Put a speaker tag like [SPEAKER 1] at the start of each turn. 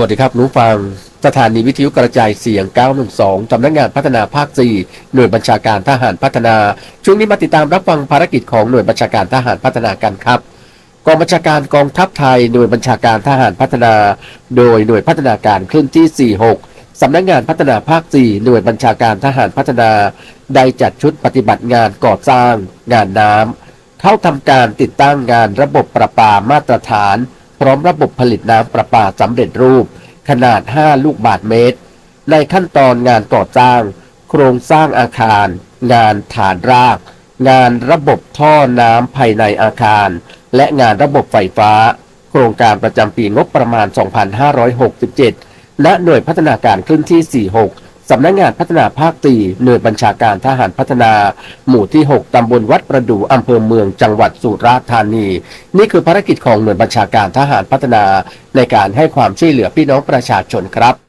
[SPEAKER 1] วัสดีครับ รู้ฟังสถานีวิทยุกระจายเสียง 912 สำนักงานพัฒนาภาค 4 หน่วยบัญชาการทหารพัฒนา ช่วงนี้มาติดตามรับฟังภารกิจของหน่วยบัญชาการทหารพัฒนากันครับ กองบัญชาการกองทัพไทย หน่วยบัญชาการทหารพัฒนา โดยหน่วยพัฒนาการคลื่นที่ 46 สำนักงานพัฒนาภาค 4 หน่วยบัญชาการทหารพัฒนา ได้จัดชุดปฏิบัติงานก่อสร้าง งานน้ำเข้าทำการติดตั้งงานระบบประปามาตรฐาน พร้อมระบบผลิตน้ำประปาสำเร็จรูป ขนาด 5 ลูกบาทเมตร ในขั้นตอนงานก่อสร้าง โครงสร้างอาคาร งานฐานราก งานระบบท่อน้ำภายในอาคาร และงานระบบไฟฟ้า โครงการประจำปีงบประมาณ 2567และหน่วยพัฒนาการคลื่นที่ 46 สำนักงานพัฒนาภาคตีหน่วยบัญชาการทหารพัฒนา หมู่ที่ 6 ตำบลวัดประดู่อำเภอเมืองจังหวัดสุราษฎร์ธานี นี่คือภารกิจของหน่วยบัญชาการทหารพัฒนา ในการให้ความช่วยเหลือพี่น้องประชาชนครับ